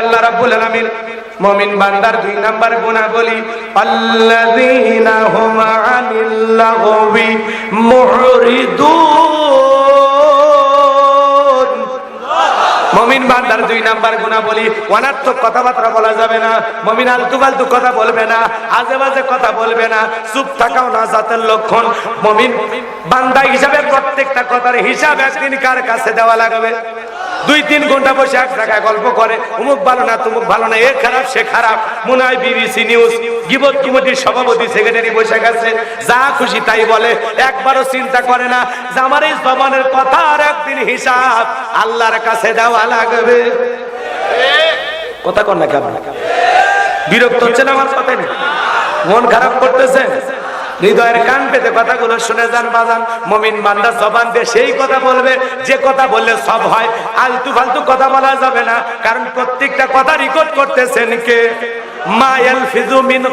আল্লাহ রাব্বুল আলামিন মুমিন বান্দার দুই নাম্বার গুনাহবলী, আল্লাযীনা হুম আনিল লাগবি মমিন বান্দার দুই নাম্বার অনার্থক কথাবার্তা বলা যাবে না, মমিন আলতু ফালতু কথা বলবে না, আজে বাজে কথা বলবে না, চুপ থাকাও না জাতের লক্ষণ। মমিন বান্দা হিসাবে প্রত্যেকটা কথার হিসাব একদিন কার কাছে দেওয়া লাগবে? দুই তিন ঘণ্টা বসে এক জায়গায় গল্প করে, অমুক ভালো না, তুমুক ভালো না, এ খারাপ, সে খারাপ। মনে হয় বিবিসি নিউজ। গিবত কমিটির সভাপতি, সেক্রেটারি বসে গেছে। যা খুশি তাই বলে, একবারও চিন্তা করে না। যে আমার এই জবানের কথা আর একদিন হিসাব আল্লাহর কাছে দেওয়া লাগবে। কথা কর না কেমন বিরক্ত হচ্ছেন আমার কথায় না মন খারাপ করতেছে হৃদয়ের কান পেতে কথাগুলো শুনে যান, বাজান। মমিন বান্দা জবান দিয়ে সেই কথা বলবে, যে কথা বললে সব হয়। আলতু ফালতু কথা বলা যাবে না, কারণ প্রত্যেকটা কথা রেকর্ড করতেছেন কে? মিন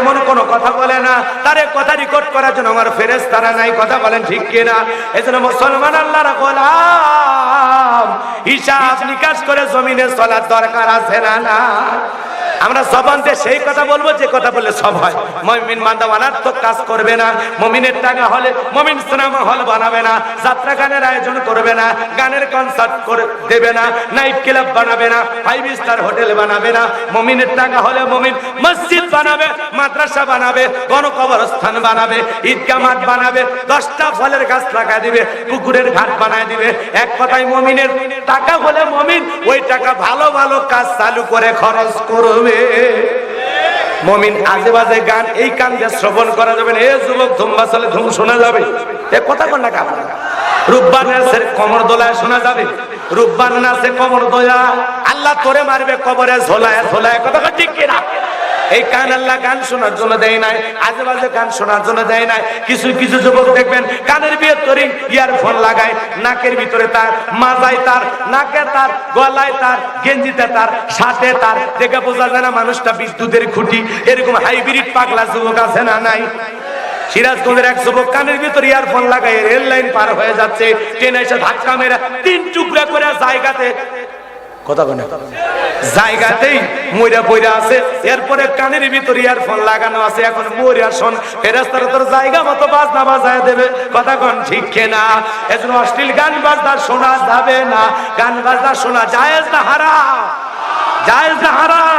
এমন কোন কথা বলে না, তারে কথা রেকর্ড করার জন্য আমার ফেরেশতারা নাই, কথা বলেন ঠিক মুসলমান হিসাব নিকাশ করে জমিনে চলার দরকার আছে না না আমরা জবান দিয়ে সেই কথা বলব, যে কথা বললে সব হয়। মমিন বান্দা অনার্থক কাজ করবে না। মমিনের টাকা হলে মমিন সিনেমা হল বানাবে না। যাত্রা গানের আয়োজন করবে না। গানের কনসার্ট করে দেবে না। নাইট ক্লাব বানাবে না। ফাইভ স্টার হোটেল বানাবে না। মমিনের টাকা হলে মমিন মসজিদ বানাবে, মাদ্রাসা বানাবে, গণকবরস্থান বানাবে, ঈদগাহ মাঠ বানাবে, দশটা ফলের গাছ লাগা দিবে, পুকুরের ঘাট বানায় দিবে। এক কথায় মমিনের টাকা হলে মমিন ওই টাকা ভালো ভালো কাজ চালু করে খরচ করবে। মমিন আজে বাজে গান, এই কান দিয়ে শ্রবণ করা যাবে এ যুবক ধুম চলে, ধুম শোনা যাবে। এ কথা কন্যা না কাপ রূপবান নাচের কমর দোলায় শোনা যাবে। রূপবান নাচে কমর দোলা আল্লাহ তোরে মারবে কবরে, ঝোলায় ঝোলায়। কথা ঠিক কিনা? এই কান আল্লাহ গান শোনার জন্য দেয় নাই আজে বাজে গান শোনার জন্য দেয় নাই। কিছু কিছু যুবক দেখবেন, কানের ভিতরে ইয়ারফোন লাগায়, নাকের ভিতরে তার, মাজায় তার, নাকে তার, গলায় তার, গেঞ্জিতে তার সাথে তার। দেখে বোঝা যায় না মানুষটা বিদ্যুতের খুঁটি। এরকম হাইব্রিড পাগলা যুবক আছে না নাই? সিরাজগঞ্জের এক যুবক কানের ভিতর ইয়ারফোন লাগায় রেল লাইন পার হয়ে যাচ্ছে। ট্রেন এসে ধাক্কা মেরে তিন টুকরা করে জায়গাতে কথা জায়গাতেই মইরা বইরা আছে, এরপরে কানের ভিতরে ইয়ারফোন লাগানো আছে, এখন মইরা শোন ফেরেস্তারা তোর জায়গা মতো বাজনা বাজায় দেবে, কথা কন ঠিক কেনা? এজন্য অশ্লীল গান বাজনা শোনা যাবে না, গান বাজনা শোনা জায়েজ না হারা জায়েজ না হারাম।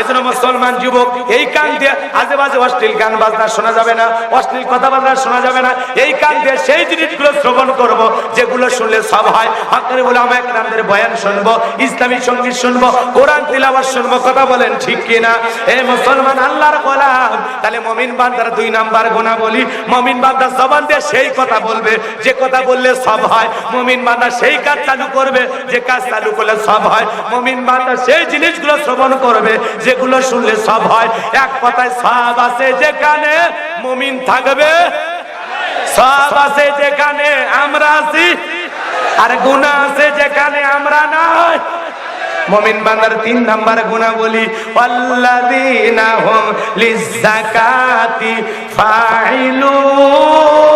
এজন্য মুসলমান যুবক, এই কান দিয়ে আজে বাজে অশ্লীল গান বাজনা শোনা যাবে না, অশ্লীল কথা বাজনা শোনা যাবে না। এই কান দিয়ে সেই জিনিসগুলো শ্রবণ করব, যেগুলো শুনলে সব হয়। হকের আমার একরামদের বয়ান শুনব, ইসলামী সংগীত শুনব, কোরআন তিলাওয়াত শুনব, কথা বলেন ঠিক কিনা? এ মুসলমান আল্লাহর গোলাম, তাহলে মমিন বান্দার দুই নাম্বার গুণা বলি মমিন বান্দা জবান দিয়ে সেই কথা বলবে, যে কথা বললে সব হয়। মমিন বান্দা সেই কাজ চালু করবে, যে কাজ চালু করলে সব হয়। মমিন বান্দা সেই জিনিসগুলো শ্রবণ করবে যেগুলো শুনলে সব হয়। এক কথায় সব আছে যেখানে মমিন থাকবে। সব আছে যেখানে আমরা আছি। আর গুণা আছে যেখানে আমরা নাই। মমিন বান্দার তিন নাম্বার গুণা বলি আল্লাযীনা হুম লিযাকাতি ফাইলুন